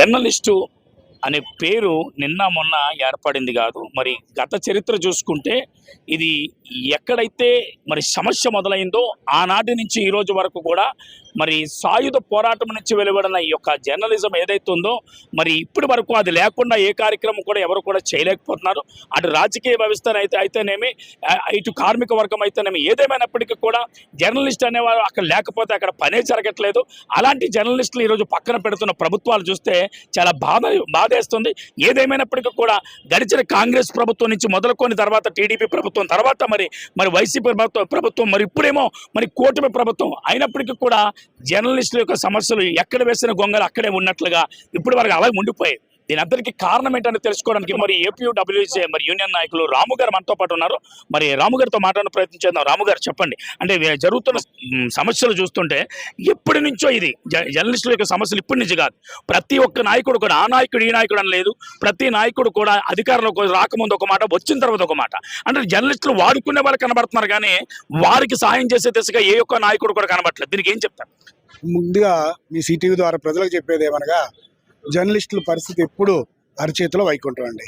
Journalist అనే పేరు నిన్న మొన్న ఏర్పడింది కాదు. మరి గత చరిత్ర చూసుకుంటే ఇది ఎక్కడైతే మరి సమస్య మొదలైందో ఆనాటి నుంచి ఈరోజు వరకు కూడా మరి సాయుధ పోరాటం నుంచి వెలువడిన ఈ యొక్క జర్నలిజం ఏదైతే ఉందో మరి ఇప్పటి వరకు అది లేకుండా ఏ కార్యక్రమం కూడా ఎవరు కూడా చేయలేకపోతున్నారు. అటు రాజకీయ వ్యవస్థ అయితే అయితేనేమి ఇటు కార్మిక వర్గం అయితేనేమి ఏదేమైనప్పటికీ కూడా జర్నలిస్ట్ అనేవారు అక్కడ లేకపోతే అక్కడ పనే జరగట్లేదు. అలాంటి జర్నలిస్టులు ఈరోజు పక్కన పెడుతున్న ప్రభుత్వాలు చూస్తే చాలా బాధ బాధేస్తుంది. ఏదేమైనప్పటికీ కూడా గడిచిన కాంగ్రెస్ ప్రభుత్వం నుంచి మొదలుకొని తర్వాత టీడీపీ ప్రభుత్వం తర్వాత మరి మరి వైసీపీ ప్రభుత్వం ప్రభుత్వం మరి ఇప్పుడేమో మరి కూటమి ప్రభుత్వం అయినప్పటికీ కూడా జర్నలిస్టుల యొక్క సమస్యలు ఎక్కడ వేసిన గొంగలు అక్కడే ఉన్నట్లుగా ఇప్పటి వరకు అలాగే ఉండిపోయాయి దీనందరికీ కారణం ఏంటని తెలుసుకోవడానికి మరి ఏపీయూడబ్ల్యూసీ మరి యూనియన్ నాయకులు రాము గారు మనతో పాటు ఉన్నారు. మరి రాము గారితో మాట్లాడిన ప్రయత్నం చేద్దాం. రాము గారు చెప్పండి. అంటే జరుగుతున్న సమస్యలు చూస్తుంటే ఎప్పటి నుంచో ఇది జ- జర్నలిస్టుల యొక్క సమస్యలు ఇప్పటి నుంచి కాదు. ప్రతి ఒక్క నాయకుడు కూడా ఆ నాయకుడు ఈ నాయకుడు అని లేదు. ప్రతి నాయకుడు కూడా అధికారంలోకి రాకముందు ఒక మాట వచ్చిన తర్వాత ఒక మాట. అంటే జర్నలిస్టులు వాడుకునే వాళ్ళు కనబడుతున్నారు కానీ వారికి సాయం చేసే దిశగా ఏ ఒక్క నాయకుడు కూడా కనబడట్లేదు. దీనికి ఏం చెప్తారు? ముందుగా మీ సిటీవీ ద్వారా ప్రజలకు చెప్పేది ఏమనగా జర్నలిస్టుల పరిస్థితి ఎప్పుడు అరచేతిలో వైకుంఠం అండి.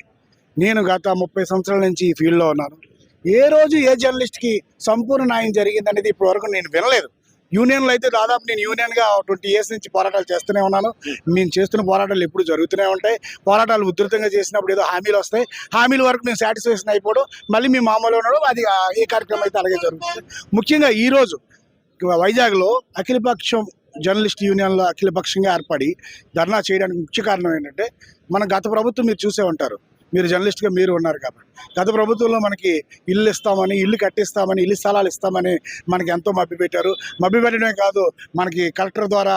నేను గత ముప్పై సంవత్సరాల నుంచి ఈ ఫీల్డ్లో ఉన్నాను. ఏ రోజు ఏ జర్నలిస్ట్కి సంపూర్ణ న్యాయం జరిగిందనేది ఇప్పటి వరకు నేను వినలేదు. యూనియన్లో అయితే దాదాపు నేను యూనియన్గా ట్వంటీ ఇయర్స్ నుంచి పోరాటాలు చేస్తూనే ఉన్నాను. మేము చేస్తున్న పోరాటాలు ఎప్పుడు జరుగుతూనే ఉంటాయి. పోరాటాలు ఉధృతంగా చేసినప్పుడు ఏదో హామీలు వస్తాయి. హామీల వరకు మేము సాటిస్ఫాక్షన్ అయిపోవడం మళ్ళీ మీ మామూలు ఉండడం అది ఏ కార్యక్రమం అయితే అలాగే జరుగుతుంది. ముఖ్యంగా ఈరోజు వైజాగ్లో అఖిలపక్షం జర్నలిస్ట్ యూనియన్లో అఖిలపక్షంగా ఏర్పడి ధర్నా చేయడానికి ముఖ్య కారణం ఏంటంటే మన గత ప్రభుత్వం మీరు చూసే ఉంటారు. మీరు జర్నలిస్ట్గా మీరు ఉన్నారు కాబట్టి. గత ప్రభుత్వంలో మనకి ఇల్లు ఇస్తామని ఇల్లు కట్టిస్తామని ఇల్లు స్థలాలు ఇస్తామని మనకి ఎంతో మభ్యపెట్టారు మభ్యపెట్టడమే కాదు మనకి కలెక్టర్ ద్వారా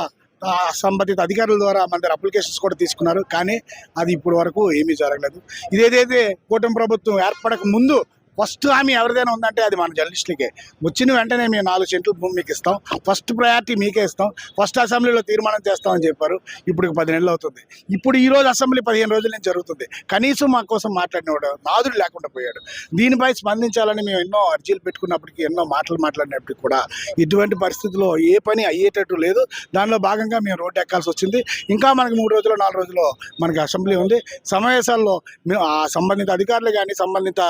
సంబంధిత అధికారుల ద్వారా మన దగ్గర అప్లికేషన్స్ కూడా తీసుకున్నారు. కానీ అది ఇప్పటి వరకు ఏమీ జరగలేదు. ఇదేదైతే కూటమి ప్రభుత్వం ఏర్పడక ముందు ఫస్ట్ హామీ ఎవరిదైనా ఉందంటే అది మన జర్నలిస్టులకే. వచ్చిన వెంటనే మేము నాలుగు సెంట్లు భూమి మీకు ఇస్తాం. ఫస్ట్ ప్రయారిటీ మీకే ఇస్తాం. ఫస్ట్ అసెంబ్లీలో తీర్మానం చేస్తామని చెప్పారు. ఇప్పుడు పది నెలలు అవుతుంది. ఇప్పుడు ఈ రోజు అసెంబ్లీ పదిహేను రోజుల నుంచి జరుగుతుంది. కనీసం మా కోసం మాట్లాడినవాడు నాదుడు లేకుండా పోయాడు. దీనిపై స్పందించాలని మేము ఎన్నో అర్జీలు పెట్టుకున్నప్పటికీ ఎన్నో మాటలు మాట్లాడినప్పటికీ కూడా ఇటువంటి పరిస్థితుల్లో ఏ పని అయ్యేటట్టు లేదు. దానిలో భాగంగా మేము రోడ్డు ఎక్కాల్సి వచ్చింది. ఇంకా మనకి మూడు రోజులు నాలుగు రోజుల్లో మనకి అసెంబ్లీ ఉంది. సమావేశాల్లో మేము ఆ సంబంధిత అధికారులు కానీ సంబంధిత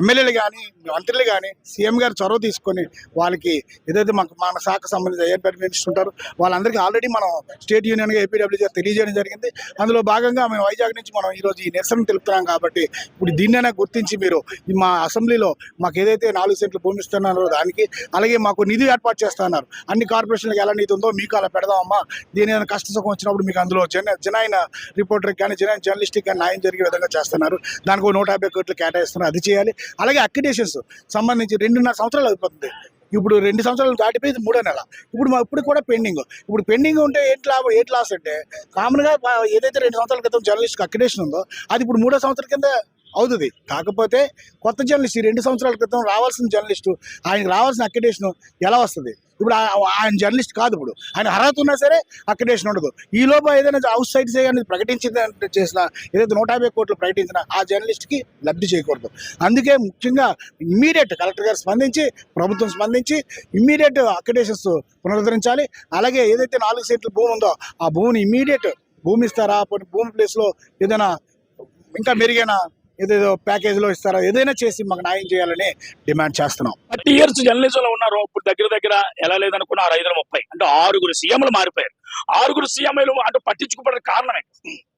ఎమ్మెల్యేలు కానీ మంత్రులు కానీ సీఎం గారు చొరవ తీసుకొని వాళ్ళకి ఏదైతే మాకు మన శాఖ సంబంధించిన ఏర్పాటు మినిస్టర్ వాళ్ళందరికీ ఆల్రెడీ మనం స్టేట్ యూనియన్గా ఏపీడబ్ల్యూజీ తెలియజేయడం జరిగింది. అందులో భాగంగా మేము వైజాగ్ నుంచి మనం ఈరోజు ఈ నిరసన తెలుపుతున్నాం కాబట్టి ఇప్పుడు దీన్నైనా గుర్తించి మీరు మా అసెంబ్లీలో మాకు ఏదైతే నాలుగు సెంట్లు భూమి ఇస్తున్నారో దానికి అలాగే మాకు నిధి ఏర్పాటు చేస్తున్నారు అన్ని కార్పొరేషన్లకు ఎలా నీతి ఉందో మీకు అలా పెడదామమ్మా. దీని ఏదైనా కష్ట సుఖం వచ్చినప్పుడు మీకు అందులో జన జనాయన రిపోర్టర్కి కానీ జనాయన జర్నలిస్ట్కి కానీ న్యాయం జరిగే విధంగా చేస్తున్నారు. దానికి నూట యాభై కోట్లు కేటాయిస్తున్నారు. అది చేయాలి. అలాగే అక్రిడేషన్స్ సంబంధించి రెండున్నర సంవత్సరాలు అయిపోతుంది. ఇప్పుడు రెండు సంవత్సరాలు దాటిపోయింది మూడో నెల. ఇప్పుడు మా ఇప్పుడు కూడా పెండింగ్. ఇప్పుడు పెండింగ్ ఉంటే ఏంటి లాభం ఏంటి లాస్ అంటే కామన్గా ఏదైతే రెండు సంవత్సరాల క్రితం జర్నలిస్ట్ అక్రిడేషన్ ఉందో అది ఇప్పుడు మూడో సంవత్సరాల కింద అవుతుంది. కాకపోతే కొత్త జర్నలిస్ట్ ఈ రెండు సంవత్సరాల క్రితం రావాల్సిన జర్నలిస్టు ఆయనకు రావాల్సిన అక్రిడేషన్ ఎలా వస్తుంది? ఇప్పుడు ఆయన జర్నలిస్ట్ కాదు ఇప్పుడు. ఆయన అర్హత ఉన్నా సరే అక్రిడేషన్ ఉండదు. ఈ లోపల ఏదైనా అవుట్ సైడ్ అనేది ప్రకటించింది చేసిన ఏదైతే నూట యాభై కోట్లు ప్రకటించిన ఆ జర్నలిస్ట్కి లబ్ధి చేయకూడదు. అందుకే ముఖ్యంగా ఇమ్మీడియట్ కలెక్టర్ గారు స్పందించి ప్రభుత్వం స్పందించి ఇమ్మీడియట్ అక్రిడేషన్స్ పునరుద్ధరించాలి. అలాగే ఏదైతే నాలుగు సెంట్ల భూమి ఉందో ఆ భూమిని ఇమ్మీడియట్ భూమి ఇస్తారా? భూమి ప్లేస్లో ఏదైనా ఇంకా మెరుగైన ఏదేదో ప్యాకేజీలో ఇస్తారా ఏదైనా చేసి మాకు న్యాయం చేయాలని డిమాండ్ చేస్తున్నాం. థర్టీ ఇయర్స్ జర్నలిజంలో ఉన్నారు. ఇప్పుడు దగ్గర దగ్గర ఎలా లేదనుకున్న ఆరు ఐదు ముప్పై. అంటే ఆరుగురు సీఎంలు మారిపోయారు. ఆరుగురు సీఎంలు అంటే పట్టించుకోవడానికి కారణమే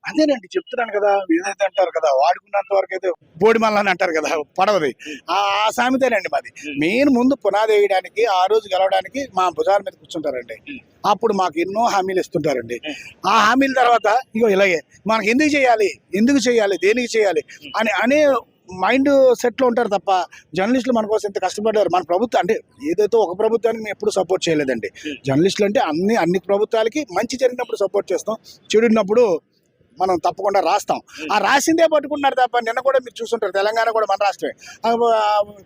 అదేనండి చెప్తున్నాను కదా ఏదైతే అంటారు కదా వాడుకున్నంత వరకు అయితే బోడి మల్లని అంటారు కదా పడవది. ఆ ఆ సామెతేనండి మాది. మెయిన్ ముందు పునాది వేయడానికి ఆ రోజు గెలవడానికి మా భుజాల మీద కూర్చుంటారండి. అప్పుడు మాకు ఎన్నో హామీలు ఇస్తుంటారండి. ఆ హామీల తర్వాత ఇగో ఇలాగే మనకి ఎందుకు చేయాలి ఎందుకు చేయాలి దేనికి చేయాలి అని అనే మైండ్ సెట్లో ఉంటారు తప్ప జర్నలిస్టులు మన కోసం ఎంత కష్టపడ్డారు మన ప్రభుత్వం అంటే ఏదైతే ఒక ప్రభుత్వానికి మేము ఎప్పుడు సపోర్ట్ చేయలేదండి. జర్నలిస్టులు అంటే అన్ని అన్ని ప్రభుత్వాలకి మంచి జరిగినప్పుడు సపోర్ట్ చేస్తాం. చెడున్నప్పుడు మనం తప్పకుండా రాస్తాం. ఆ రాసిందే పట్టుకుంటున్నారు తప్ప నిన్న కూడా మీరు చూస్తుంటారు తెలంగాణ కూడా మన రాష్ట్రమే.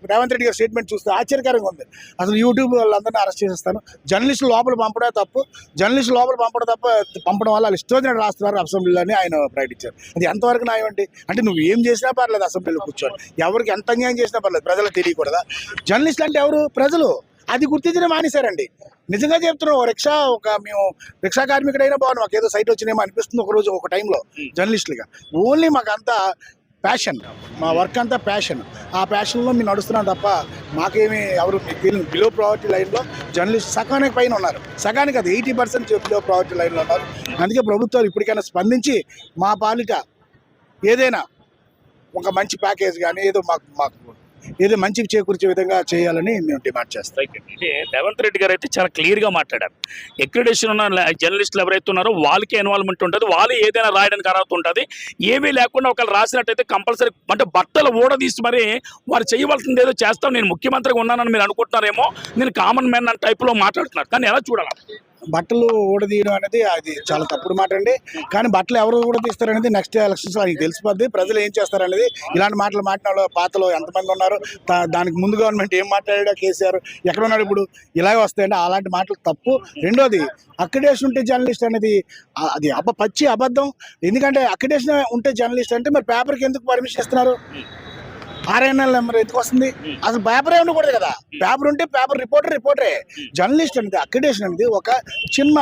రేవంత్ రెడ్డి గారి స్టేట్మెంట్ చూస్తే ఆశ్చర్యకరంగా ఉంది. అసలు యూట్యూబ్ వాళ్ళందరినీ అరెస్ట్ చేసేస్తాను. జర్నలిస్టులు లోపల పంపడే తప్పు. జర్నలిస్టులు లోపల పంపడం తప్ప పంపడం వల్ల వాళ్ళు ఇష్టం రాస్తున్నారు అసెంబ్లీలో అని ఆయన ప్రకటించారు. అది ఎంతవరకు న్యాయం అండి? అంటే నువ్వు ఏం చేసినా పర్లేదు అసెంబ్లీలో కూర్చొని. ఎవరికి ఎంత అన్యాయం చేసినా పర్లేదు ప్రజలకు తెలియకూడదా? జర్నలిస్టులు అంటే ఎవరు? ప్రజలు. అది గుర్తించడం మానేశారండి. నిజంగా చెప్తున్నాం రిక్షా ఒక మేము రిక్షా కార్మికుడైనా బాగుంది మాకు ఏదో సైట్ వచ్చినేమో అనిపిస్తుంది ఒక రోజు ఒక టైంలో జర్నలిస్టులుగా. ఓన్లీ మాకు అంతా ప్యాషన్ మా వర్క్ అంతా ప్యాషన్. ఆ ప్యాషన్లో మేము నడుస్తున్నాం తప్ప మాకేమి ఎవరు బిలో ప్రావర్టీ లైన్లో జర్నలిస్ట్ సగానికి పైన ఉన్నారు. సగానికి అది ఎయిటీ పర్సెంట్ బిలో ప్రావర్టీ లైన్లో ఉన్నారు. అందుకే ప్రభుత్వాలు ఇప్పటికైనా స్పందించి మా పాలిట ఏదైనా ఒక మంచి ప్యాకేజ్ కానీ ఏదో మాకు మాకు ఏదో మంచి చేకూర్చే విధంగా చేయాలని మేము డిమాండ్ చేస్తాం. అంటే రేవంత్ రెడ్డి గారు అయితే చాలా క్లియర్గా మాట్లాడారు. ఎక్రిడేషన్ ఉన్న జర్నలిస్టులు ఎవరైతే ఉన్నారో వాళ్ళకి ఇన్వాల్వ్మెంట్ ఉంటుంది వాళ్ళు ఏదైనా రాయడానికి అర్హత ఉంటుంది. ఏమీ లేకుండా ఒకళ్ళు రాసినట్టయితే కంపల్సరీ అంటే బట్టలు ఊడదీసి మరి వారు చేయవలసింది ఏదో చేస్తాం. నేను ముఖ్యమంత్రిగా ఉన్నానని మీరు అనుకుంటున్నారేమో నేను కామన్ మ్యాన్ అన్న టైప్లో మాట్లాడుతున్నారు. కానీ ఎలా చూడాలి? బట్టలు ఊడదీయడం అనేది అది చాలా తప్పుడు మాట అండి. కానీ బట్టలు ఎవరు ఊడదీస్తారనేది నెక్స్ట్ ఎలక్షన్స్ ఆయనకి తెలిసిపోద్ది. ప్రజలు ఏం చేస్తారనేది ఇలాంటి మాటలు మాట్లాడే పాతలో ఎంతమంది ఉన్నారు దానికి ముందు గవర్నమెంట్ ఏం మాట్లాడాడో కేసీఆర్ ఎక్కడ ఉన్నాడు ఇప్పుడు? ఇలాగే వస్తాయండి. అలాంటి మాటలు తప్పు. రెండోది అక్రిడేషన్ ఉంటే జర్నలిస్ట్ అనేది అది అబ్బ పచ్చి అబద్ధం. ఎందుకంటే అక్రిడేషన్ ఉంటే జర్నలిస్ట్ అంటే మరి పేపర్కి ఎందుకు పర్మిషన్ ఇస్తున్నారు? ఆర్ఎన్ఎల్ నెంబర్ ఎందుకు వస్తుంది? అసలు పేపర్ ఏ ఉండకూడదు కదా. పేపర్ ఉంటే పేపర్ రిపోర్టర్ రిపోర్టరే. జర్నలిస్ట్ అనేది అక్రిడేషన్ అనేది ఒక చిన్న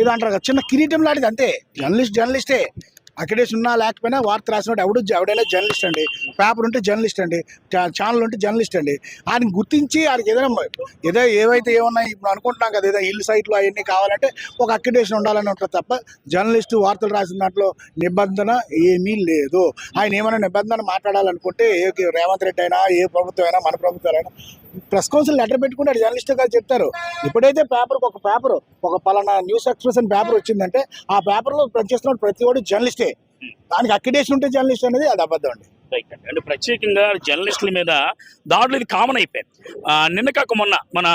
ఇది అంటారు కదా చిన్న కిరీటం లాంటిది అంతే. జర్నలిస్ట్ జర్నలిస్టే. అక్రిడేషన్ ఉన్నా లేకపోయినా వార్త రాసినప్పుడు ఎవడు ఎవడైనా జర్నలిస్ట్ అండి. పేపర్ ఉంటే జర్నలిస్ట్ అండి. చా- ఛానల్ ఉంటే జర్నలిస్ట్ అండి. ఆయన గుర్తించి ఆయనకి ఏదైనా ఏదో ఏవైతే ఏమన్నా ఇప్పుడు అనుకుంటున్నాం కదా ఏదో ఇల్లు సైట్లు అవన్నీ కావాలంటే ఒక అక్రిడేషన్ ఉండాలని ఉంటుంది తప్ప జర్నలిస్టు వార్తలు రాసిన దాంట్లో నిబంధన ఏమీ లేదు. ఆయన ఏమైనా నిబంధన మాట్లాడాలనుకుంటే ఏ రేవంత్ రెడ్డి అయినా ఏ ప్రభుత్వం అయినా మన ప్రభుత్వం అయినా ప్రెస్ కౌన్సిల్ లెటర్ పెట్టుకుంటే జర్నలిస్ట్ గారు చెప్తారు ఇప్పుడైతే పేపర్ ఒక పేపర్ ఒక పలానా న్యూస్ ఎక్స్ప్రెస్ అని పేపర్ వచ్చిందంటే ఆ పేపర్లో పనిచేస్తున్న ప్రతి ఒక్కడు జర్నలిస్టే దానికి అక్రిడేషన్ ఉంటే జర్నలిస్ట్ అనేది అది అబద్ధం అండి. అంటే ప్రత్యేకంగా జర్నలిస్టుల మీద దాడులు ఇది కామన్ అయిపోయింది. నిన్న కాక మొన్న మన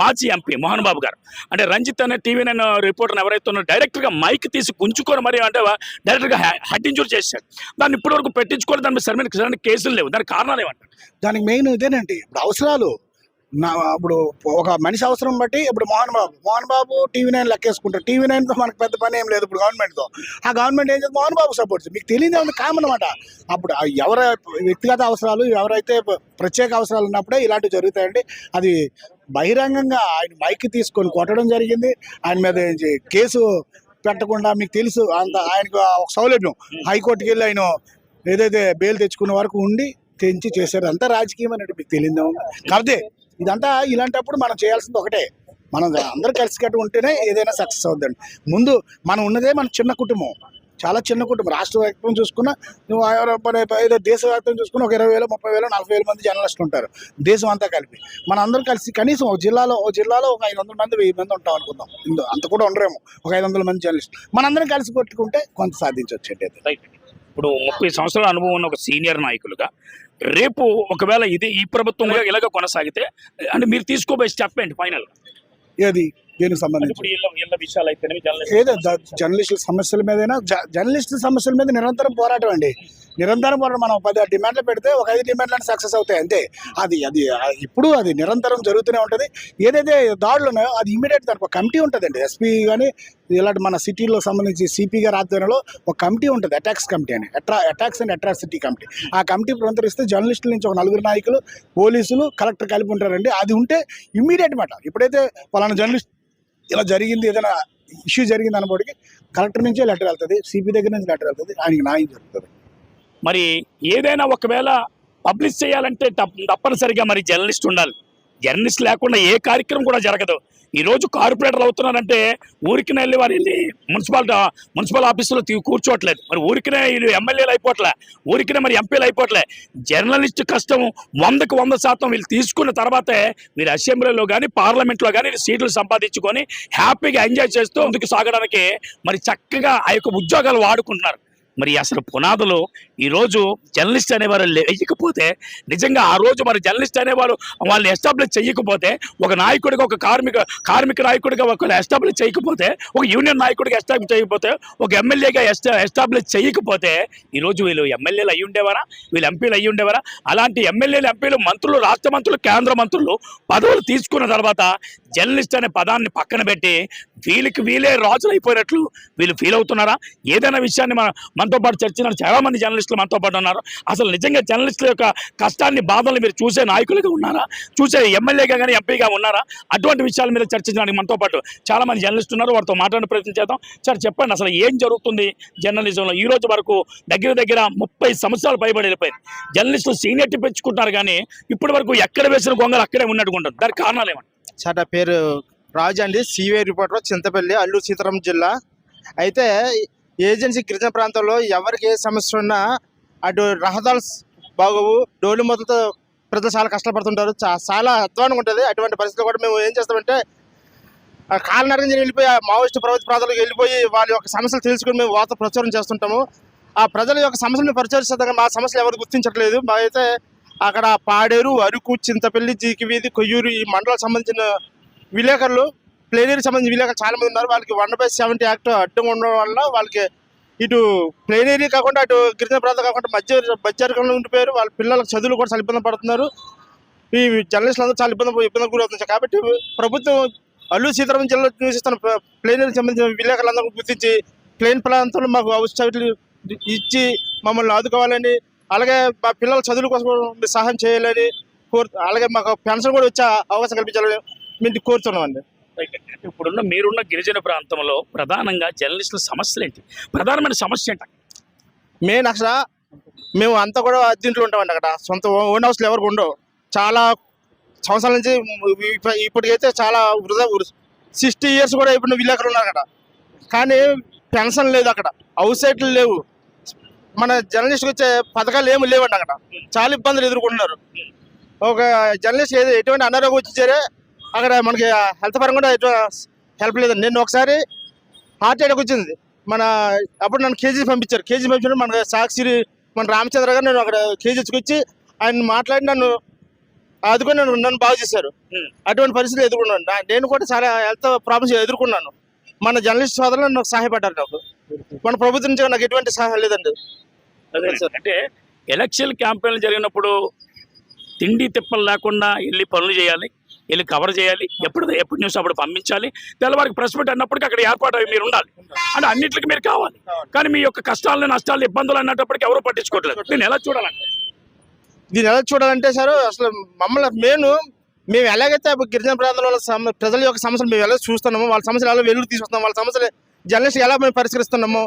మాజీ ఎంపీ మోహన్ బాబు గారు అంటే రంజిత్ అనే టీవీ నైన్ రిపోర్టర్ ఎవరైతే ఉన్నారో డైరెక్ట్గా మైక్ తీసి గుంజుకొని మరి అంటే డైరెక్ట్గా హెడ్ ఇంజూర్ చేశాడు. దాన్ని ఇప్పటివరకు పెట్టించుకోవాలి దాని మీద సరైన సరైన కేసులు లేవు. దానికి కారణాలు ఏమంటారు? దానికి మెయిన్ ఇదేనండి ఇప్పుడు అవసరాలు. నా ఇప్పుడు ఒక మనిషి అవసరం బట్టి ఇప్పుడు మోహన్ బాబు మోహన్ బాబు టీవీ నైన్ లెక్కేసుకుంటారు టీవీ నైన్తో మనకు పెద్ద పని ఏం లేదు ఇప్పుడు గవర్నమెంట్తో. ఆ గవర్నమెంట్ ఏం చేస్తుంది? మోహన్ బాబు సపోర్ట్ మీకు తెలియదు ఉంది కామన్ అనమాట అప్పుడు ఎవరి వ్యక్తిగత అవసరాలు ఎవరైతే ప్రత్యేక అవసరాలు ఉన్నప్పుడే ఇలాంటివి జరుగుతాయండి. అది బహిరంగంగా ఆయన మైక్ తీసుకొని కొట్టడం జరిగింది. ఆయన మీద కేసు పెట్టకుండా మీకు తెలుసు అంత ఆయనకు ఒక సౌలభ్యం. హైకోర్టుకి వెళ్ళి ఆయన ఏదైతే బెయిల్ తెచ్చుకున్న వరకు ఉండి తెంచి చేశారు. అంతా రాజకీయం అనేది మీకు తెలియదు కాకపోతే ఇదంతా ఇలాంటప్పుడు మనం చేయాల్సింది ఒకటే. మనం అందరూ కలిసికట్టు ఉంటేనే ఏదైనా సక్సెస్ అవుద్దండి. ముందు మనం ఉన్నదే మన చిన్న కుటుంబం. చాలా చిన్న కుటుంబం. రాష్ట్ర వ్యాప్తం చూసుకున్నా నువ్వు ఎవరో పని- ఏదో దేశవ్యాప్తం చూసుకున్న ఒక ఇరవై వేలు ముప్పై వేలు నలభై వేల మంది జర్నలిస్టులు ఉంటారు. దేశం అంతా కలిపి. మన అందరం కలిసి కనీసం ఒక జిల్లాలో ఒక జిల్లాలో ఒక ఐదు వందల మంది వెయ్యి మంది ఉంటాం అనుకుందాం. ఇందు అంత కూడా ఉండరేమో. ఒక ఐదు వందల మంది జర్నలిస్ట్ మనందరం కలిసి కొట్టుకుంటే కొంత సాధించవచ్చు అండి రైట్. ఇప్పుడు ముప్పై సంవత్సరాల అనుభవం ఉన్న ఒక సీనియర్ నాయకులుగా రేపు ఒకవేళ ఇది ఈ ప్రభుత్వం కూడా ఇలాగ కొనసాగితే అంటే మీరు తీసుకోబోయే స్టెప్ ఏంటి ఫైనల్? ఏది? దీనికి సంబంధించి? ఏదో? జర్నలిస్టుల సమస్యల మీదైనా జ- జర్నలిస్టుల సమస్యల మీద నిరంతరం పోరాటం అండి. నిరంతరం వాళ్ళు మనం పది డిమాండ్లు పెడితే ఒక ఐదు డిమాండ్లను సక్సెస్ అవుతాయి అంతే. అది అది ఇప్పుడు అది నిరంతరం జరుగుతూనే ఉంటుంది. ఏదైతే దాడులు ఉన్నాయో అది ఇమీడియట్ దానికి ఒక కమిటీ ఉంటుందండి. ఎస్పీ కానీ ఇలాంటి మన సిటీలో సంబంధించి సిపీ గారి ఆధ్వర్యంలో ఒక కమిటీ ఉంటుంది అటాక్స్ కమిటీ అని. అట్రా అటాక్స్ అండ్ అట్రాసిటీ కమిటీ. ఆ కమిటీ పునరుద్ధరిస్తే జర్నలిస్టుల నుంచి ఒక నలుగురు నాయకులు పోలీసులు కలెక్టర్ కలిపి ఉంటారండి. అది ఉంటే ఇమీడియట్ మాట. ఇప్పుడైతే పలానా జర్నలిస్ట్ ఇలా జరిగింది ఏదైనా ఇష్యూ జరిగింది అనబోటికి కలెక్టర్ నుంచే లెటర్ వెళ్తుంది సిపి దగ్గర నుంచి లెటర్ వెళ్తుంది ఆయనకి న్యాయం జరుగుతుంది. మరి ఏదైనా ఒకవేళ పబ్లిష్ చేయాలంటే తప్పనిసరిగా మరి జర్నలిస్ట్ ఉండాలి. జర్నలిస్ట్ లేకుండా ఏ కార్యక్రమం కూడా జరగదు. ఈ రోజు కార్పొరేటర్లు అవుతున్నారంటే ఊరికి వెళ్ళి వారు వెళ్ళి మున్సిపాలిటీ మున్సిపల్ ఆఫీసులో కూర్చోవట్లేదు. మరి ఊరికినే వీళ్ళు ఎమ్మెల్యేలు అయిపోవట్లే. ఊరికినే మరి ఎంపీలు అయిపోవట్లే. జర్నలిస్ట్ కష్టం వందకు వంద శాతం వీళ్ళు తీసుకున్న తర్వాతే మీరు అసెంబ్లీలో కానీ పార్లమెంట్లో కానీ సీట్లు సంపాదించుకొని హ్యాపీగా ఎంజాయ్ చేస్తూ ముందుకు సాగడానికి మరి చక్కగా ఆ యొక్క ఉద్యోగాలు వాడుకుంటున్నారు. మరి అసలు పునాదులు ఈరోజు జర్నలిస్ట్ అనేవారు లేకపోతే నిజంగా ఆ రోజు మరి జర్నలిస్ట్ అనేవారు వాళ్ళని ఎస్టాబ్లిష్ చేయకపోతే ఒక నాయకుడిగా ఒక కార్మిక కార్మిక నాయకుడిగా ఒకళ్ళు ఎస్టాబ్లిష్ చేయకపోతే ఒక యూనియన్ నాయకుడిగా ఎస్టాబ్లిష్ చేయకపోతే ఒక ఎమ్మెల్యేగా ఎస్టా ఎస్టాబ్లిష్ చేయకపోతే ఈరోజు వీళ్ళు ఎమ్మెల్యేలు అయ్యి ఉండేవారా? వీళ్ళు ఎంపీలు అయ్యి ఉండేవారా? అలాంటి ఎమ్మెల్యేలు ఎంపీలు మంత్రులు రాష్ట్ర మంత్రులు కేంద్ర మంత్రులు పదవులు తీసుకున్న తర్వాత జర్నలిస్ట్ అనే పదాన్ని పక్కన పెట్టి వీళ్ళకి వీళ్ళే రాజులు అయిపోయినట్లు వీళ్ళు ఫీల్ అవుతున్నారా? ఏదైనా విషయాన్ని మన మనతో పాటు చర్చించిన చాలామంది జర్నలిస్టులు మనతో పాటు ఉన్నారు. అసలు నిజంగా జర్నలిస్టుల యొక్క కష్టాన్ని బాధలు మీరు చూసే నాయకులుగా ఉన్నారా? చూసే ఎమ్మెల్యేగా కానీ ఎంపీగా ఉన్నారా? అటువంటి విషయాల మీద చర్చించడానికి మనతో పాటు చాలా మంది జర్నలిస్టులు ఉన్నారు. వారితో మాట్లాడే ప్రయత్నం చేద్దాం. సార్ చెప్పండి అసలు ఏం జరుగుతుంది జర్నలిజంలో ఈ రోజు వరకు దగ్గర దగ్గర ముప్పై సంవత్సరాలు పైబడి వెళ్ళిపోయింది. జర్నలిస్టులు సీనియర్టీ పెంచుకుంటున్నారు కానీ ఇప్పటి వరకు ఎక్కడ వేసిన గొంగలు అక్కడే ఉన్నట్టుకుంటారు దానికి కారణాలు ఏమంటారు? సార్ నా పేరు రాజు అండి సివే రిపోర్టర్ చింతపల్లి అల్లూరు సీతారాం జిల్లా. అయితే ఏజెన్సీ గిరిజన ప్రాంతంలో ఎవరికి ఏ సమస్య ఉన్నా అటు రహదాలు బాగోవు డోలు మొదలతో ప్రజలు చాలా కష్టపడుతుంటారు. చాలా అధ్వానంగా ఉంటుంది. అటువంటి పరిస్థితులు కూడా మేము ఏం చేస్తామంటే ఆ వెళ్ళిపోయి మావోయిస్టు ప్రభుత్వ ప్రాంతాలకు వెళ్ళిపోయి వాళ్ళ యొక్క సమస్యలు తెలుసుకుని మేము వార్త ప్రచారం చేస్తుంటాము. ఆ ప్రజల యొక్క సమస్యలను పరిచయం మా సమస్యలు ఎవరు గుర్తించట్లేదు. మా అయితే అక్కడ పాడేరు అరకు చింతపల్లి జీకివీధి కొయ్యూరు ఈ మండలాలకు సంబంధించిన విలేకరులు ప్లేనీకి సంబంధించిన విలేకరులు చాలా మంది ఉన్నారు. వాళ్ళకి వన్ బై సెవెంటీ యాక్ట్ అడ్డంగా ఉండడం వల్ల వాళ్ళకి ఇటు ప్లేనరీ కాకుండా అటు గిరిజన ప్రాంతం కాకుండా మధ్య మధ్యరకంలో ఉండిపోయారు. వాళ్ళ పిల్లలకు చదువులు కూడా చాలా ఇబ్బంది పడుతున్నారు. ఈ జర్నలిస్టులు అందరూ చాలా ఇబ్బంది ఇబ్బంది గురవుతున్నారు కాబట్టి ప్రభుత్వం అల్లూరు సీతారామం జిల్లాలో నివసిస్తున్న ప్లేనరీకి సంబంధించిన విలేకరులందరూ గుర్తించి ప్లేన్ ప్రాంతంలో మాకు ఔషధాలు ఇచ్చి మమ్మల్ని ఆదుకోవాలని అలాగే మా పిల్లల చదువుల కోసం మీరు సహాయం చేయాలని కోరు అలాగే మాకు పెన్షన్ కూడా వచ్చే అవకాశం కల్పించాలని మేము కోరుతున్నాం అండి ఇప్పుడున్న మీరున్న గిరిజన ప్రాంతంలో ప్రధానంగా జర్నలిస్టుల సమస్యలు ఏంటి? ప్రధానమైన సమస్య ఏంటి? మెయిన్ అసలు మేము అంతా కూడా అద్దీంట్లో ఉంటామండి అక్కడ. సొంత ఓన్ హౌస్లు ఎవరికి ఉండవు. చాలా సంవత్సరాల నుంచి ఇప్ప- ఇప్పటికైతే చాలా వృధా సిక్స్టీ ఇయర్స్ కూడా ఇప్పుడు విలేకరులు ఉన్నారు అక్కడ. కానీ పెన్షన్ లేదు అక్కడ. హౌస్ సైట్లు లేవు. మన జర్నలిస్ట్కి వచ్చే పథకాలు ఏమి లేవండి అక్కడ. చాలా ఇబ్బందులు ఎదుర్కొంటున్నారు. ఒక జర్నలిస్ట్ ఏది ఎటువంటి అనారోగ్యం వచ్చారే అక్కడ మనకి హెల్త్ పరంగా హెల్ప్ లేదండి నేను ఒకసారి హార్ట్ అటాక్ వచ్చింది. మన అప్పుడు నన్ను కేజీ పంపించారు. కేజీ పంపించారు మన సాక్షి మన రామచంద్ర గారు నేను అక్కడ కేజీ వచ్చి ఆయన మాట్లాడి నన్ను ఆదుకొని నన్ను నన్ను బాగు చేశారు. అటువంటి పరిస్థితులు ఎదుర్కొన్నాను. నేను కూడా చాలా హెల్త్ ప్రాబ్లమ్స్ ఎదుర్కొన్నాను. మన జర్నలిస్ట్ సోదరులు నాకు సహాయపడ్డారు నాకు. మన ప్రభుత్వం నుంచి నాకు ఎటువంటి సహాయం లేదండి. అంటే ఎలక్షన్ క్యాంపెయిన్ జరిగినప్పుడు తిండి తిప్పలు లేకుండా వెళ్ళి పనులు చేయాలి. వెళ్ళి కవర్ చేయాలి. ఎప్పుడు ఎప్పుడు న్యూస్ అప్పుడు పంపించాలి. తెల్లవారికి ప్రెస్ మీట్ అన్నప్పటికీ అక్కడ ఏర్పాటు మీరు ఉండాలి. అంటే అన్నిటికీ మీరు కావాలి. కానీ మీ యొక్క కష్టాలను నష్టాలు ఇబ్బందులు అన్నప్పటికీ ఎవరు పట్టించుకోవట్లేదు. నేను ఎలా చూడాలంటే? దీన్ని ఎలా చూడాలంటే సార్ అసలు మమ్మల్ని మేము మేము ఎలాగైతే గిరిజన ప్రాంతాల ప్రజల యొక్క సమస్యలు మేము ఎలా చూస్తున్నామో వాళ్ళ సమస్యలు ఎలా వెలుగు తీసుకొస్తున్నాం వాళ్ళ సమస్యలు జర్నలిస్ట్ ఎలా మేము పరిష్కరిస్తున్నామో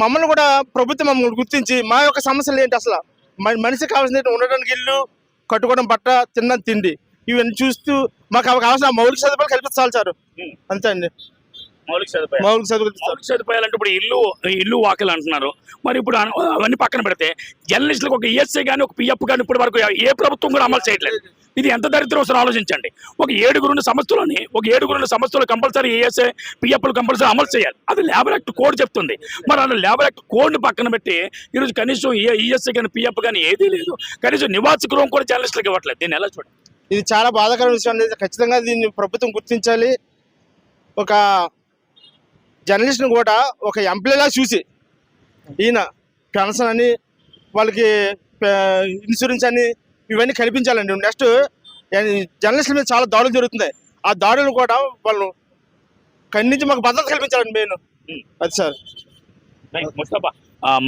మమ్మల్ని కూడా ప్రభుత్వం మమ్మల్ని గుర్తించి మా యొక్క సమస్యలు ఏంటి అసలు? మనిషికి కావాల్సిన ఉండడానికి ఇల్లు కట్టుకోవడం బట్ట తిన్న తిండి. ఇవన్నీ చూస్తూ మాకు కావాల్సిన మౌలిక సదుపాయాలు కల్పించాలి సార్ అంతే అండి. మౌలిక సదుపాయాలు. మౌలిక సదుపాయాలు మౌలిక సదుపాయాలు అంటే ఇప్పుడు ఇల్లు ఇల్లు వాకిలు అంటున్నారు. మరి ఇప్పుడు అవన్నీ పక్కన పెడితే జర్నలిస్టులకు ఒక ఈఎస్ఐ కానీ ఒక పిఎఫ్ కానీ ఇప్పటి వరకు ఏ ప్రభుత్వం కూడా అమలు చేయట్లేదు. ఇది ఎంత దరిద్రం వస్తుందో ఆలోచించండి. ఒక ఏడుగురున్న సంస్థలని ఒక ఏడుగురున్న సంస్థలు కంపల్సరీ ఏఎస్ఐ పిఎఫ్లు కంపల్సరీ అమలు చేయాలి. అది లేబర్ యాక్ట్ కోడ్ చెప్తుంది. మరి అలా లేబర్ యాక్ట్ కోడ్ని పక్కన పెట్టి ఈరోజు కనీసం ఏ ఈఎస్ఐ కానీ పిఎఫ్ కానీ ఏదీ లేదు. కనీసం నివాస గృహం కూడా జర్నలిస్టులకు ఇవ్వట్లేదు. దీన్ని ఎలా చూడండి ఇది చాలా బాధాకరమైన విషయం అనేది ఖచ్చితంగా దీన్ని ప్రభుత్వం గుర్తించాలి. ఒక జర్నలిస్ట్ని కూడా ఒక ఎంప్లాయీలా చూసి ఈయన పెన్షన్ అని వాళ్ళకి ఇన్సూరెన్స్ అని ఇవన్నీ కల్పించాలండి. నెక్స్ట్ జర్నలిస్టుల మీద చాలా దాడులు జరుగుతున్నాయి. ఆ దాడులు కూడా వాళ్ళు ఖండించి మాకు భద్రత కల్పించాలండి మెయిన్. అది సార్. ముస్తఫా.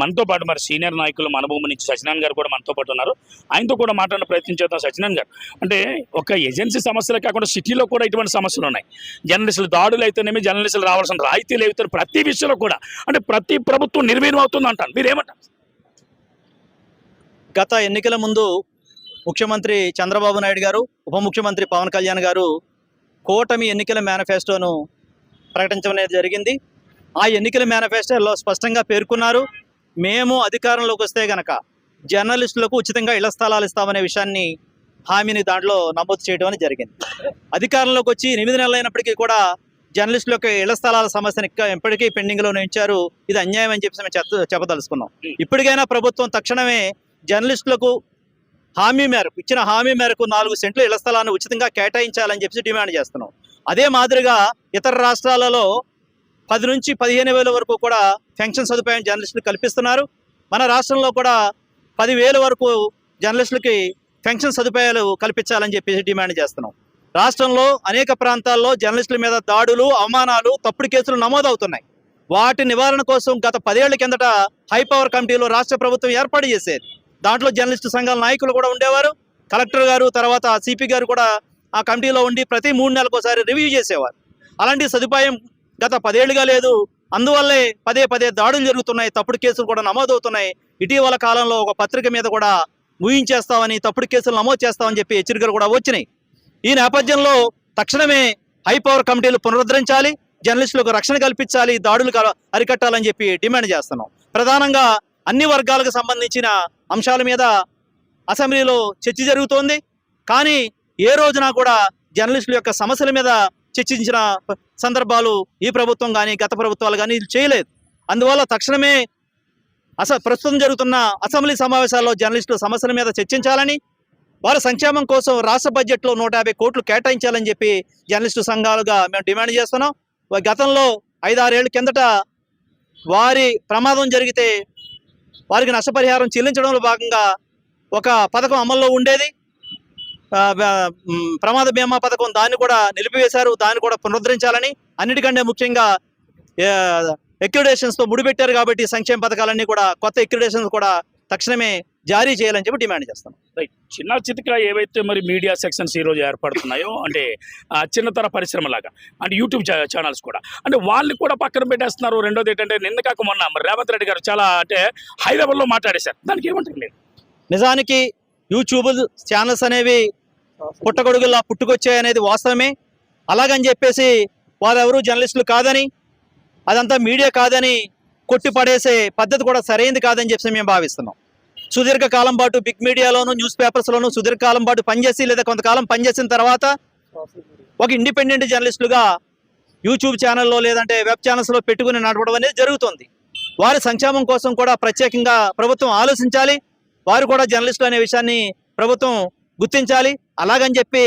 మనతో పాటు మరి సీనియర్ నాయకులు మన నుంచి సత్యనారాయణ గారు కూడా మనతో పాటు ఉన్నారు. ఆయనతో కూడా మాట్లాడిన ప్రయత్నం చేద్దాం సత్యనారాయణ గారు. అంటే ఒక ఏజెన్సీ సమస్యలు కాకుండా సిటీలో కూడా ఇటువంటి సమస్యలు ఉన్నాయి. జర్నలిస్టులు దాడులు అయితేనేమి జర్నలిస్టులు రావాల్సిన రాయితీలు అవుతారు ప్రతి విషయంలో కూడా అంటే ప్రతి ప్రభుత్వం నిర్వీర్యం అవుతుంది అంటాను మీరేమంటారు? గత ఎన్నికల ముందు ముఖ్యమంత్రి చంద్రబాబు నాయుడు గారు ఉప ముఖ్యమంత్రి పవన్ కళ్యాణ్ గారు కూటమి ఎన్నికల మేనిఫెస్టోను ప్రకటించడం అనేది జరిగింది. ఆ ఎన్నికల మేనిఫెస్టోలో స్పష్టంగా పేర్కొన్నారు. మేము అధికారంలోకి వస్తే గనక జర్నలిస్టులకు ఉచితంగా ఇళ్ళ స్థలాలు ఇస్తామనే విషయాన్ని హామీని దాంట్లో నమోదు చేయడం అనేది జరిగింది. అధికారంలోకి వచ్చి ఎనిమిది నెలలు అయినప్పటికీ కూడా జర్నలిస్టులకు ఇళ్ళ స్థలాల సమస్యను ఇంకా ఎప్పటికీ పెండింగ్లో ఉంచారు. ఇది అన్యాయం అని చెప్పి మేము చెప్పదలుచుకున్నాం. ఇప్పటికైనా ప్రభుత్వం తక్షణమే జర్నలిస్టులకు హామీ మేరకు ఇచ్చిన హామీ మేరకు నాలుగు సెంట్లు ఇళ్ళ స్థలాన్ని ఉచితంగా కేటాయించాలని చెప్పి డిమాండ్ చేస్తున్నాం. అదే మాదిరిగా ఇతర రాష్ట్రాలలో పది నుంచి పదిహేను వేల వరకు కూడా పెన్షన్ సదుపాయం జర్నలిస్టులు కల్పిస్తున్నారు. మన రాష్ట్రంలో కూడా పదివేల వరకు జర్నలిస్టులకి పెన్షన్ సదుపాయాలు కల్పించాలని చెప్పి డిమాండ్ చేస్తున్నాం. రాష్ట్రంలో అనేక ప్రాంతాల్లో జర్నలిస్టుల మీద దాడులు అవమానాలు తప్పుడు కేసులు నమోదవుతున్నాయి. వాటి నివారణ కోసం గత పదేళ్ళ కిందట హై పవర్ కమిటీలో రాష్ట్ర ప్రభుత్వం ఏర్పాటు చేసేది. దాంట్లో జర్నలిస్టు సంఘాల నాయకులు కూడా ఉండేవారు. కలెక్టర్ గారు తర్వాత సిపి గారు కూడా ఆ కమిటీలో ఉండి ప్రతి మూడు నెలలకు ఒకసారి రివ్యూ చేసేవారు. అలాంటి సదుపాయం గత పదేళ్ళుగా లేదు. అందువల్లే పదే పదే దాడులు జరుగుతున్నాయి. తప్పుడు కేసులు కూడా నమోదవుతున్నాయి. ఇటీవల కాలంలో ఒక పత్రిక మీద కూడా ఊహించేస్తామని తప్పుడు కేసులు నమోదు చేస్తామని చెప్పి హెచ్చరికలు కూడా వచ్చినాయి. ఈ నేపథ్యంలో తక్షణమే హై పవర్ కమిటీలు పునరుద్ధరించాలి. జర్నలిస్టులకు రక్షణ కల్పించాలి. దాడులు అరికట్టాలని చెప్పి డిమాండ్ చేస్తున్నాం. ప్రధానంగా అన్ని వర్గాలకు సంబంధించిన అంశాల మీద అసెంబ్లీలో చర్చ జరుగుతోంది. కానీ ఏ రోజున కూడా జర్నలిస్టుల యొక్క సమస్యల మీద చర్చించిన సందర్భాలు ఈ ప్రభుత్వం కానీ గత ప్రభుత్వాలు కానీ చేయలేదు. అందువల్ల తక్షణమే అస ప్రస్తుతం జరుగుతున్న అసెంబ్లీ సమావేశాల్లో జర్నలిస్టుల సమస్యల మీద చర్చించాలని వారి సంక్షేమం కోసం రాష్ట్ర బడ్జెట్లో నూట యాభై కోట్లు కేటాయించాలని చెప్పి జర్నలిస్టు సంఘాలుగా మేము డిమాండ్ చేస్తున్నాం. గతంలో ఐదారేళ్ళ కిందట వారి ప్రమాదం జరిగితే వారికి నష్టపరిహారం చెల్లించడంలో భాగంగా ఒక పథకం అమల్లో ఉండేది. ప్రమాద బీమా పథకం దాన్ని కూడా నిలిపివేశారు దాన్ని కూడా పునరుద్ధరించాలని అన్నిటికంటే ముఖ్యంగా ఎక్యుడేషన్స్తో ముడిపెట్టారు కాబట్టి సంక్షేమ పథకాలన్నీ కూడా కొత్త ఎక్యుడేషన్స్ కూడా తక్షణమే జారీ చేయాలని చెప్పి డిమాండ్ చేస్తాం. రైట్. చిన్న చితక ఏవైతే మరి మీడియా సెక్షన్స్ ఈ రోజు ఏర్పడుతున్నాయో అంటే చిన్నతర పరిశ్రమలాగా అంటే యూట్యూబ్ ఛానల్స్ కూడా అంటే వాళ్ళని కూడా పక్కన పెట్టేస్తున్నారు. రెండోది ఏంటంటే నిన్న కాక మొన్న మరి రేవంత్ రెడ్డి గారు చాలా అంటే హై లెవెల్లో మాట్లాడేశారు. దానికి ఏమంటారు నిజానికి యూట్యూబ్ ఛానల్స్ అనేవి పుట్టగొడుగులా పుట్టుకొచ్చాయి అనేది వాస్తవమే. అలాగని చెప్పేసి వారెవరూ జర్నలిస్టులు కాదని అదంతా మీడియా కాదని కొట్టి పడేసే పద్ధతి కూడా సరైనది కాదని చెప్పి మేము భావిస్తున్నాం. సుదీర్ఘ కాలం పాటు బిగ్ మీడియాలోను న్యూస్ పేపర్స్లోను సుదీర్ఘ కాలం పాటు పనిచేసి లేదా కొంతకాలం పనిచేసిన తర్వాత ఒక ఇండిపెండెంట్ జర్నలిస్టులుగా యూట్యూబ్ ఛానల్లో లేదంటే వెబ్ ఛానల్స్లో పెట్టుకుని నడపడం అనేది జరుగుతుంది. వారి సంక్షేమం కోసం కూడా ప్రత్యేకంగా ప్రభుత్వం ఆలోచించాలి. వారు కూడా జర్నలిస్టులు అనే విషయాన్ని ప్రభుత్వం గుర్తించాలి. అలాగని చెప్పి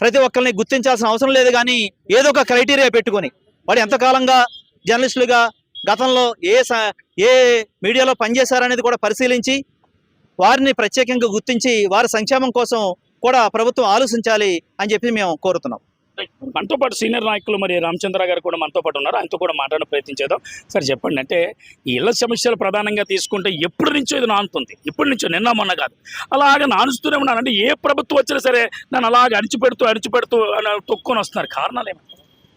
ప్రతి ఒక్కరిని గుర్తించాల్సిన అవసరం లేదు కానీ ఏదో ఒక క్రైటీరియా పెట్టుకొని వాడు ఎంతకాలంగా జర్నలిస్టులుగా గతంలో ఏ ఏ మీడియాలో పనిచేశారనేది కూడా పరిశీలించి వారిని ప్రత్యేకంగా గుర్తించి వారి సంక్షేమం కోసం కూడా ప్రభుత్వం ఆలోచించాలి అని చెప్పి మేము కోరుతున్నాం. మనతో పాటు సీనియర్ నాయకులు మరి రామచంద్ర గారు కూడా మనతో పాటు ఉన్నారు. ఆయనతో కూడా మాట్లాడే ప్రయత్నించేద్దాం సరే సార్ చెప్పండి. అంటే ఇళ్ళ ఇళ్ళ సమస్యలు ప్రధానంగా తీసుకుంటే ఎప్పటి నుంచో ఇది నానుతుంది. ఇప్పటి నుంచో? నిన్న మొన్న కాదు. అలాగే నానుస్తూనే ఉన్నాను. అంటే ఏ ప్రభుత్వం వచ్చినా సరే నన్ను అలాగ అణిచిపెడుతూ అణిచిపెడుతూ తొక్కుని వస్తున్నారు. కారణాలు ఏమి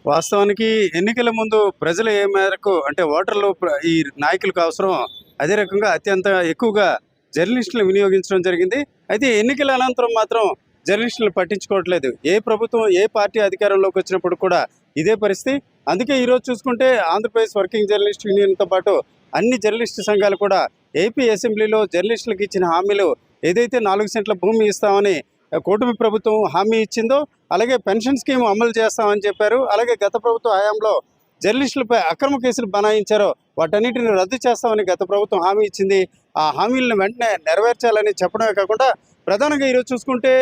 వాస్తవానికి ఎన్నికల ముందు ప్రజలు ఏ మేరకు అంటే ఓటర్లు ఈ నాయకులకు అవసరం అదే రకంగా అత్యంత ఎక్కువగా జర్నలిస్టులు వినియోగించడం జరిగింది. అయితే ఎన్నికల అనంతరం మాత్రం జర్నలిస్టులు పట్టించుకోవట్లేదు. ఏ ప్రభుత్వం ఏ పార్టీ అధికారంలోకి వచ్చినప్పుడు కూడా ఇదే పరిస్థితి. అందుకే ఈరోజు చూసుకుంటే ఆంధ్రప్రదేశ్ వర్కింగ్ జర్నలిస్ట్ యూనియన్తో పాటు అన్ని జర్నలిస్టు సంఘాలు కూడా ఏపీ అసెంబ్లీలో జర్నలిస్టులకు ఇచ్చిన హామీలు ఏదైతే నాలుగు సెంట్ల భూమి ఇస్తామని కూటమి ప్రభుత్వం హామీ ఇచ్చిందో అలాగే పెన్షన్ స్కీమ్ అమలు చేస్తామని చెప్పారు. అలాగే గత ప్రభుత్వ హయాంలో జర్నలిస్టులపై అక్రమ కేసులు బనాయించారో వాటన్నిటిని రద్దు చేస్తామని గత ప్రభుత్వం హామీ ఇచ్చింది. ఆ హామీలను వెంటనే నెరవేర్చాలని చెప్పడమే కాకుండా ప్రధానంగా ఈరోజు చూసుకుంటే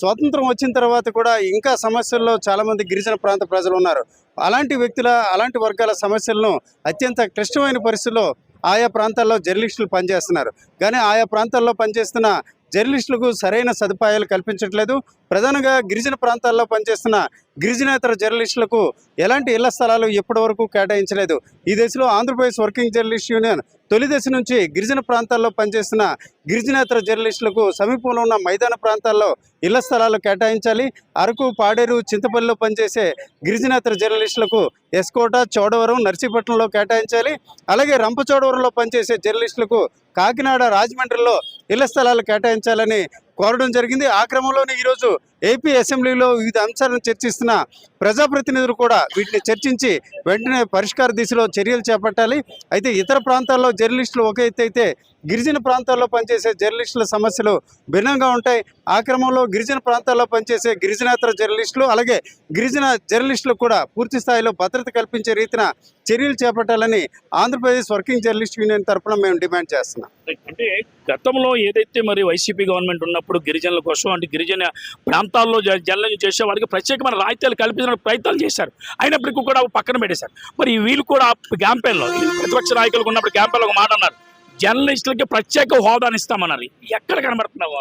స్వాతంత్రం వచ్చిన తర్వాత కూడా ఇంకా సమస్యల్లో చాలామంది గిరిజన ప్రాంత ప్రజలు ఉన్నారు. అలాంటి వ్యక్తుల అలాంటి వర్గాల సమస్యలను అత్యంత క్లిష్టమైన పరిస్థితుల్లో ఆయా ప్రాంతాల్లో జర్నలిస్టులు పనిచేస్తున్నారు. కానీ ఆయా ప్రాంతాల్లో పనిచేస్తున్న జర్నలిస్టులకు సరైన సదుపాయాలు కల్పించట్లేదు. ప్రధానంగా గిరిజన ప్రాంతాల్లో పనిచేస్తున్న గిరిజనేతర జర్నలిస్టులకు ఎలాంటి ఇళ్ళ స్థలాలు ఇప్పటి వరకు కేటాయించలేదు. ఈ దశలో ఆంధ్రప్రదేశ్ వర్కింగ్ జర్నలిస్ట్ యూనియన్ తొలి దశ నుంచి గిరిజన ప్రాంతాల్లో పనిచేస్తున్న గిరిజనేతర జర్నలిస్టులకు సమీపంలో ఉన్న మైదాన ప్రాంతాల్లో ఇళ్ళ స్థలాలు కేటాయించాలి. అరకు పాడేరు చింతపల్లిలో పనిచేసే గిరిజనేతర జర్నలిస్టులకు ఎస్కోట చోడవరం నర్సీపట్నంలో కేటాయించాలి. అలాగే రంపచోడవరంలో పనిచేసే జర్నలిస్టులకు కాకినాడ రాజమండ్రిలో ఇళ్ళ స్థలాలు కేటాయించాలని కోరడం జరిగింది. ఆ క్రమంలోనే ఈరోజు ఏపీ అసెంబ్లీలో వివిధ అంశాలను చర్చిస్తున్న ప్రజాప్రతినిధులు కూడా వీటిని చర్చించి వెంటనే పరిష్కార దిశలో చర్యలు చేపట్టాలి. అయితే ఇతర ప్రాంతాల్లో జర్నలిస్టులు ఒక ఎత్తు అయితే గిరిజన ప్రాంతాల్లో పనిచేసే జర్నలిస్టుల సమస్యలు భిన్నంగా ఉంటాయి. ఆ క్రమంలో గిరిజన ప్రాంతాల్లో పనిచేసే గిరిజనేతర జర్నలిస్టులు అలాగే గిరిజన జర్నలిస్టులకు కూడా పూర్తి స్థాయిలో భద్రత కల్పించే రీతిన చర్యలు చేపట్టాలని ఆంధ్రప్రదేశ్ వర్కింగ్ జర్నలిస్ట్ యూనియన్ తరఫున మేము డిమాండ్ చేస్తున్నాం. అంటే గతంలో ఏదైతే మరి వైసీపీ గవర్నమెంట్ ఉన్నప్పుడు గిరిజనుల కోసం అంటే గిరిజన ప్రాంతాల్లో జ- జర్నలిజం చేసే వారికి ప్రత్యేకమైన రాయితీలు కల్పించడానికి ప్రయత్నాలు చేశారు. అయినప్పటికీ కూడా పక్కన పెట్టేశారు. మరి వీళ్ళు కూడా క్యాంపెయిన్లో ప్రతిపక్ష నాయకులకు ఉన్నప్పుడు క్యాంపెయిన్లో ఒక మాట అన్నారు. జర్నలిస్టులకి ప్రత్యేక హోదాని ఇస్తామన్నారు. ఎక్కడ కనబడుతున్నావు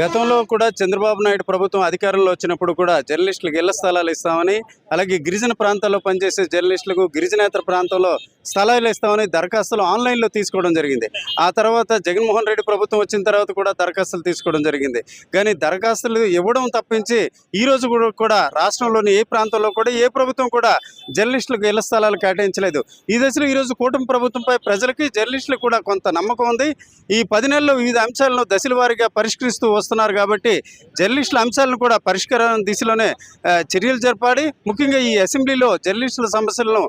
గతంలో కూడా చంద్రబాబు నాయుడు ప్రభుత్వం అధికారంలో వచ్చినప్పుడు కూడా జర్నలిస్టులకు ఇళ్ళ స్థలాలు ఇస్తామని అలాగే గిరిజన ప్రాంతాల్లో పనిచేసే జర్నలిస్టులకు గిరిజనేతర ప్రాంతంలో స్థలాలు ఇస్తామని దరఖాస్తులు ఆన్లైన్లో తీసుకోవడం జరిగింది. ఆ తర్వాత జగన్మోహన్ రెడ్డి ప్రభుత్వం వచ్చిన తర్వాత కూడా దరఖాస్తులు తీసుకోవడం జరిగింది. కానీ దరఖాస్తులు ఇవ్వడం తప్పించి ఈ రోజు కూడా కూడా రాష్ట్రంలోని ఏ ప్రాంతంలో కూడా ఏ ప్రభుత్వం కూడా జర్నలిస్టులకు ఇళ్ళ స్థలాలు కేటాయించలేదు. ఈ దశలో ఈరోజు కూటమి ప్రభుత్వంపై ప్రజలకి జర్నలిస్టులకు కూడా కొంత నమ్మకం ఉంది. ఈ పది నెలల్లో వివిధ అంశాలను దశల వారీగా పరిష్కరిస్తూ వస్తున్నారు కాబట్టి జర్నలిస్టుల అంశాలను కూడా పరిష్కారం దిశలోనే చర్యలు జరపాలి. ముఖ్యంగా ఈ అసెంబ్లీలో జర్నలిస్టుల సమస్యలను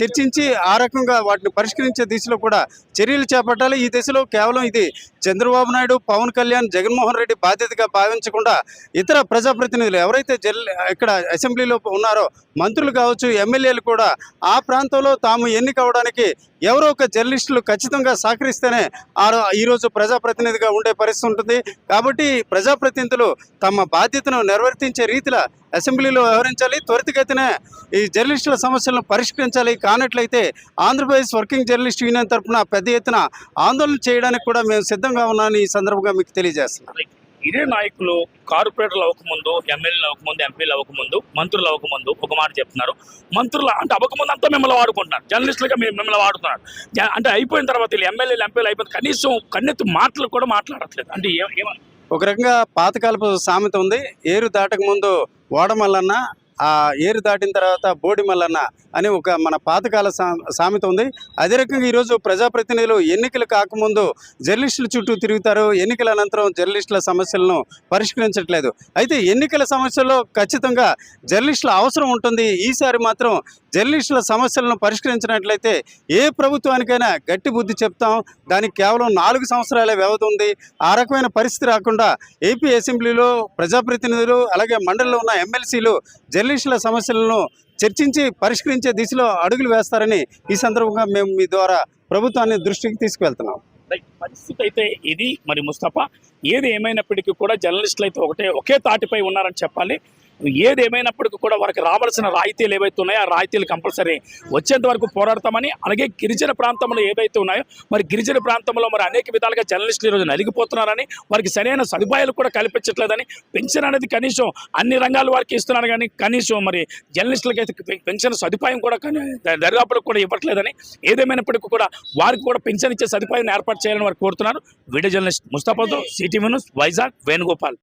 చర్చించి ఆ రకంగా వాటిని పరిష్కరించే దిశలో కూడా చర్యలు చేపట్టాలి. ఈ దిశలో కేవలం ఇది చంద్రబాబు నాయుడు పవన్ కళ్యాణ్ జగన్మోహన్ రెడ్డి బాధ్యతగా భావించకుండా ఇతర ప్రజాప్రతినిధులు ఎవరైతే జల్ ఇక్కడ అసెంబ్లీలో ఉన్నారో మంత్రులు కావచ్చు ఎమ్మెల్యేలు కూడా ఆ ప్రాంతంలో తాము ఎన్నికవడానికి ఎవరో ఒక జర్నలిస్టులు ఖచ్చితంగా సహకరి ఆ ఈరోజు ప్రజాప్రతినిధిగా ఉండే పరిస్థితి ఉంటుంది. కాబట్టి ప్రజాప్రతినిధులు తమ బాధ్యతను నిర్వర్తించే రీతిలో అసెంబ్లీలో వ్యవహరించాలి. త్వరితగతిన ఈ జర్నలిస్టుల సమస్యలను పరిష్కరించాలి. కానట్లయితే ఆంధ్రప్రదేశ్ వర్కింగ్ జర్నలిస్ట్ యూనియన్ తరఫున పెద్ద ఎత్తున ఆందోళన చేయడానికి కూడా మేము సిద్ధంగా ఉన్నామని ఈ సందర్భంగా మీకు తెలియజేస్తున్నాం. ఇదే నాయకులు కార్పొరేటర్లు అవ్వకముందు ఎమ్మెల్యేలు అవ్వకముందు ఎంపీలు అవ్వకముందు మంత్రులు అవ్వకముందు ఒక మాట చెప్తున్నారు. మంత్రులు అంటే అవ్వకముందు అంతా మిమ్మల్ని వాడుకుంటున్నారు. జర్నలిస్టులుగా మిమ్మల్ని వాడుతున్నారు. అంటే అయిపోయిన తర్వాత వీళ్ళు ఎమ్మెల్యేలు ఎంపీలు అయిపోయిన కనీసం కన్నెత్తి మాటలు కూడా మాట్లాడట్లేదు. అంటే ఏమని? ఒక రకంగా పాతకాలపు సామెత ఉంది. ఏరు దాటక ముందు ఓడమల్లన్న ఆ ఏరు దాటిన తర్వాత బోడి మల్లన్న అని ఒక మన పాతకాల సామెత ఉంది. అదే రకంగా ఈరోజు ప్రజాప్రతినిధులు ఎన్నికలు కాకముందు జర్నలిస్టుల చుట్టూ తిరుగుతారు. ఎన్నికల అనంతరం జర్నలిస్టుల సమస్యలను పరిష్కరించట్లేదు. అయితే ఎన్నికల సమస్యల్లో ఖచ్చితంగా జర్నలిస్టుల అవసరం ఉంటుంది. ఈసారి మాత్రం జర్నలిస్టుల సమస్యలను పరిష్కరించినట్లయితే ఏ ప్రభుత్వానికైనా గట్టి బుద్ధి చెప్తాం. దానికి కేవలం నాలుగు సంవత్సరాలే వ్యవధి ఉంది. ఆ రకమైన పరిస్థితి రాకుండా ఏపీ అసెంబ్లీలో ప్రజాప్రతినిధులు అలాగే మండలిలో ఉన్న ఎమ్మెల్సీలు ఇంగ్లీషుల సమస్యలను చర్చించి పరిష్కరించే దిశలో అడుగులు వేస్తారని ఈ సందర్భంగా మేము మీ ద్వారా ప్రభుత్వాన్ని దృష్టికి తీసుకువెళ్తున్నాం. పరిస్థితి అయితే ఇది. మరి ముస్తఫా ఏది ఏమైనప్పటికీ కూడా జర్నలిస్టులు అయితే ఒకటే ఒకే తాటిపై ఉన్నారని చెప్పాలి. ఏది ఏమైనప్పటికీ కూడా వారికి రావాల్సిన రాయితీలు ఏవైతే ఉన్నాయో ఆ రాయితీలు కంపల్సరీ వచ్చేంత వరకు పోరాడతామని అలాగే గిరిజన ప్రాంతంలో ఏవైతే ఉన్నాయో మరి గిరిజన ప్రాంతంలో మరి అనేక విధాలుగా జర్నలిస్టులు ఈరోజు నలిగిపోతున్నారని వారికి సరైన సదుపాయాలు కూడా కల్పించట్లేదని పెన్షన్ అనేది కనీసం అన్ని రంగాలు వారికి ఇస్తున్నారు కానీ కనీసం మరి జర్నలిస్టులకి అయితే పెన్షన్ సదుపాయం కూడా దరిదాపులకు కూడా ఇవ్వట్లేదని ఏదేమైనప్పటికీ కూడా వారికి కూడా పెన్షన్ ఇచ్చే సదుపాయం ఏర్పాటు చేయాలని వారు కోరుతున్నారు. వీడియో జర్నలిస్ట్ ముస్తాఫాతో సిటీ న్యూస్ వైజాగ్ వేణుగోపాల్.